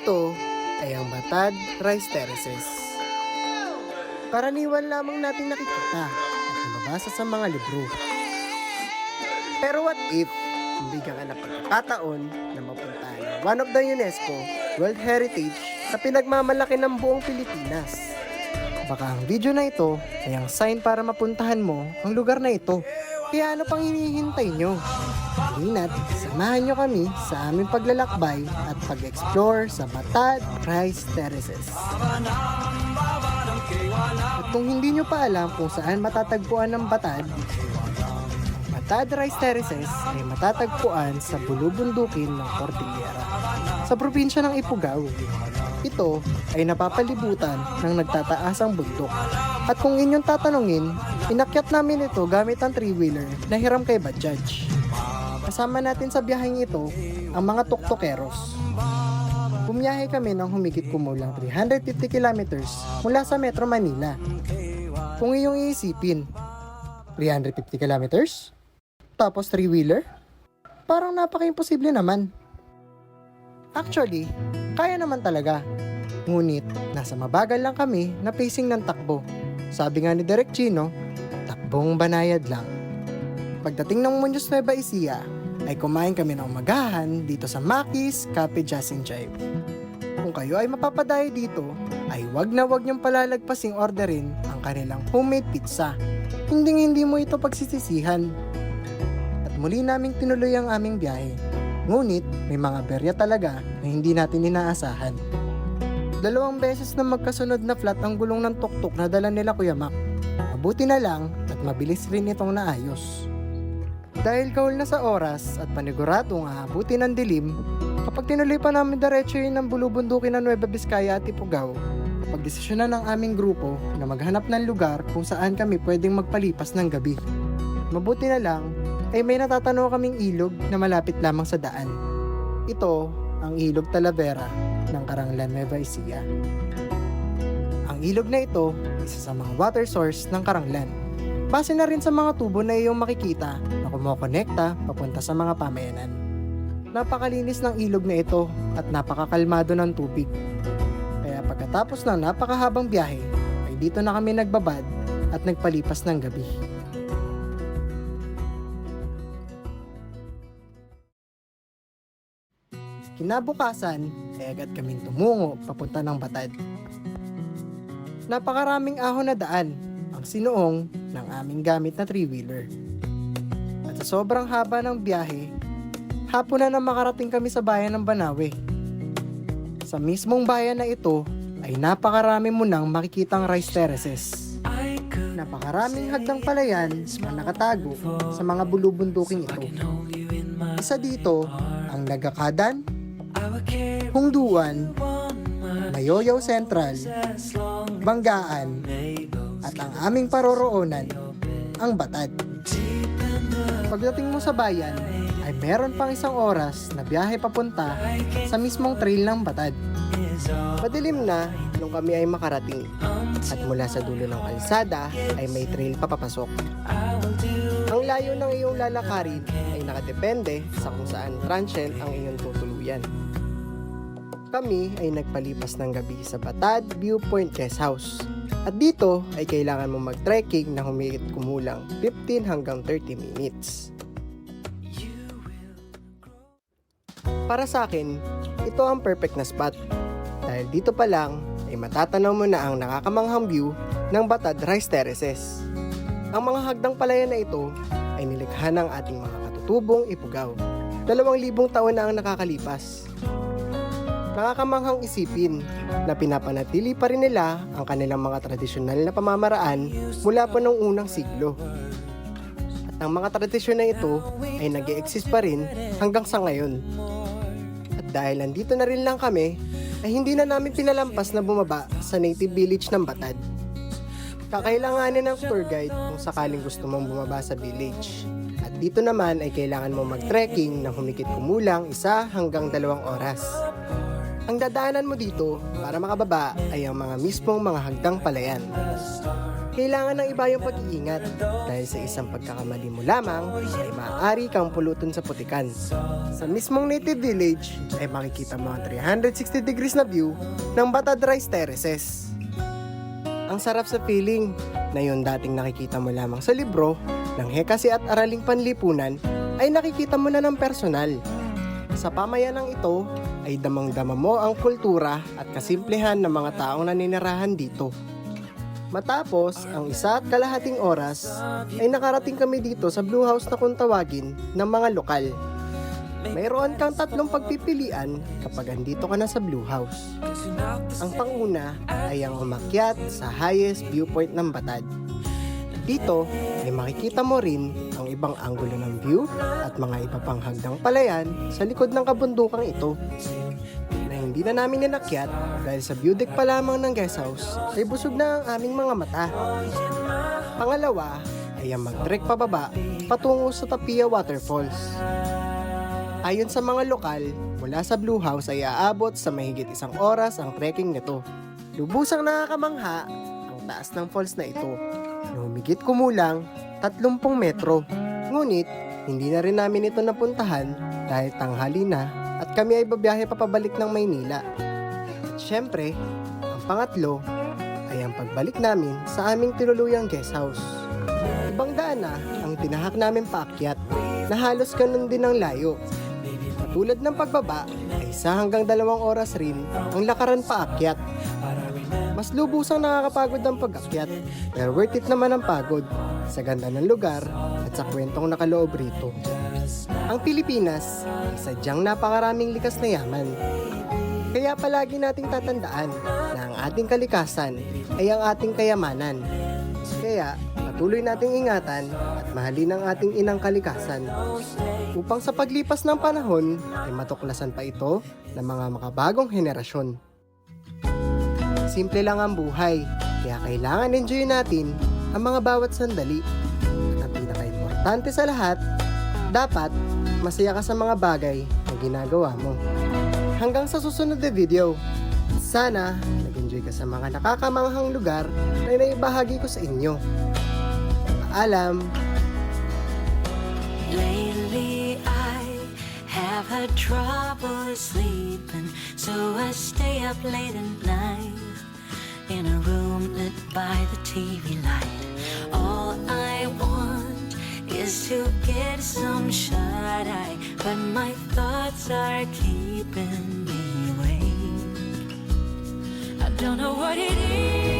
Ito ay ang Batad Rice Terraces. Karaniwan lamang natin nakikita at nababasa sa mga libro. Pero what if bigyan ka ng pagkakataon na mapuntahan ang one of the UNESCO World Heritage na pinagmamalaki ng buong Pilipinas? Baka ang video na ito ay ang sign para mapuntahan mo ang lugar na ito. Kaya ano pang hinihintay nyo? Halina't samahan nyo kami sa aming paglalakbay at pag-explore sa Batad Rice Terraces. At kung hindi nyo pa alam kung saan matatagpuan ng Batad, Batad Rice Terraces ay matatagpuan sa bulubundukin ng Cordillera sa probinsya ng Ifugao. Ito ay napapalibutan ng nagtataasang bundok. At kung inyong tatanungin, inakyat namin ito gamit ang three-wheeler na hiram kay Bajaj. Kasama natin sa biyaheng ito ang mga tuktokeros. Bumiyahe kami ng humigit kumulang 350 kilometers mula sa Metro Manila. Kung iyong iisipin, 350 kilometers? Tapos three-wheeler? Parang napaka-imposible naman. Actually, kaya naman talaga. Ngunit, nasa mabagal lang kami na pacing ng takbo. Sabi nga ni Derek Chino, takbong banayad lang. Pagdating ng Muñoz Nueva Ecija, ay kumain kami ng umagahan dito sa Maki's Cafe Jazz and Jive. Kung kayo ay mapapadayo dito, ay wag na wag niyong palalagpasing orderin ang kanilang homemade pizza. Hindi hindi mo ito pagsisisihan. At muli naming tinuloy ang aming biyahe. Ngunit may mga berya talaga na hindi natin inaasahan. Dalawang beses na magkasunod na flat ang gulong ng tuktok na dala nila Kuya Mac. Mabuti na lang at mabilis rin itong naayos. Dahil kaul na sa oras at paniguradong aabuti ng dilim, kapag tinuloy pa namin diretso yun ng bulubundukin ng Nueva Vizcaya at Ifugao, pagdesisyonan ng aming grupo na maghanap ng lugar kung saan kami pwedeng magpalipas ng gabi. Mabuti na lang ay may natatanaw kaming ilog na malapit lamang sa daan. Ito ang ilog Talavera ng Karanglan Nueva Ecija. Ang ilog na ito, isa sa mga water source ng Karanglan. Base na rin sa mga tubo na iyong makikita na kumokonekta papunta sa mga pamayanan. Napakalinis ng ilog na ito at napakakalmado ng tubig. Kaya pagkatapos ng napakahabang biyahe, ay dito na kami nagbabad at nagpalipas ng gabi. Kinabukasan ay agad kaming tumungo papunta ng Batad. Napakaraming ahon na daan ang sinuong ng aming gamit na three-wheeler. At sa sobrang haba ng biyahe, hapon na na makarating kami sa bayan ng Banawe. Sa mismong bayan na ito ay napakarami mo nang makikitang rice terraces. Napakaraming hagdang palayan na nakatago sa mga bulubunduking ito. Isa dito ang Nagakadan, Hungduan, Mayoyaw Central, Banggaan, at ang aming paroroonan, ang Batad. Pagdating mo sa bayan, ay meron pang isang oras na biyahe papunta sa mismong trail ng Batad. Madilim na nung kami ay makarating at mula sa dulo ng kalsada ay may trail pa papasok. Ang layo ng iyong lalakarin ay nakadepende sa kung saan transient ang iyong tutuluyan. Kami ay nagpalipas ng gabi sa Batad Viewpoint Guest House. At dito ay kailangan mo mag-trekking na humigit kumulang 15 hanggang 30 minutes. Para sa akin, ito ang perfect na spot. Dahil dito pa lang ay matatanaw mo na ang nakakamanghang view ng Batad Rice Terraces. Ang mga hagdang palayan na ito ay nilikha ng ating mga katutubong ipugaw. Dalawang libong taon na ang nakakalipas. Nakakamanghang isipin na pinapanatili pa rin nila ang kanilang mga tradisyonal na pamamaraan mula pa noong unang siglo. At ang mga tradisyon na ito ay nag exist pa rin hanggang sa ngayon. At dahil nandito na rin lang kami, ay hindi na namin pinalampas na bumaba sa native village ng Batad. Kakailanganin ng tour guide kung sakaling gusto mong bumaba sa village. At dito naman ay kailangan mo mag-trekking na humigit kumulang isa hanggang dalawang oras. Ang dadaanan mo dito para makababa ay ang mga mismong mga hagdang palayan. kailangan ng iba yung pag-iingat dahil sa isang pagkakamali mo lamang ay maaari kang pulutan sa putikan. Sa mismong native village ay makikita mo ang 360 degrees na view ng Batad Rice Terraces. Ang sarap sa feeling na yung dating nakikita mo lamang sa libro ng Hekasi at Araling Panlipunan ay nakikita mo na ng personal. Sa pamayanang ito ay damang-dama mo ang kultura at kasimplehan ng mga taong naninirahan dito. Matapos ang isa at kalahating oras ay nakarating kami dito sa Blue House na kung tawagin ng mga lokal. Mayroon kang tatlong pagpipilian kapag andito ka na sa Blue House. Ang panguna ay ang umakyat sa highest viewpoint ng Batad. Dito ay makikita mo rin ang ibang anggulo ng view at mga iba pang hagdang palayan sa likod ng kabundukang ito na hindi na namin ninakyat dahil sa view deck pa lamang ng guest house ay busog na ang aming mga mata. Pangalawa ay ang mag-trek pababa patungo sa Tapia Waterfalls. Ayon sa mga lokal, mula sa Blue House ay aabot sa mahigit isang oras ang trekking nito. Lubusang nakakamangha ang taas ng falls na ito. Na humigit kumulang 30 metro. Ngunit, hindi na rin namin ito napuntahan dahil tanghali na at kami ay babiyahe papabalik ng Maynila. At syempre, ang pangatlo ay ang pagbalik namin sa aming tinuluyang guest house. Ibang daan na ang tinahak namin paakyat na halos ganun din ang layo. Tulad ng pagbaba, ay isa hanggang dalawang oras rin ang lakaran paakyat. Mas lubusang nakakapagod ang pag-akyat, pero worth it naman ang pagod sa ganda ng lugar at sa kwentong nakaloob rito. Ang Pilipinas ay sadyang napakaraming likas na yaman. Kaya palagi nating tatandaan na ang ating kalikasan ay ang ating kayamanan. Kaya patuloy nating ingatan at mahalin ang ating inang kalikasan upang sa paglipas ng panahon ay matuklasan pa ito ng mga makabagong henerasyon. Simple lang ang buhay, kaya kailangan enjoy natin ang mga bawat sandali. At ang pinaka-importante sa lahat, dapat masaya ka sa mga bagay na ginagawa mo. Hanggang sa susunod na video, sana nag-enjoy ka sa mga nakakamanghang lugar na naibahagi ko sa inyo. Paalam! Lately I have had trouble sleeping, so I stay up late at night in a room by the TV light. All I want is to get some shut eye, but my thoughts are keeping me awake. I don't know what it is.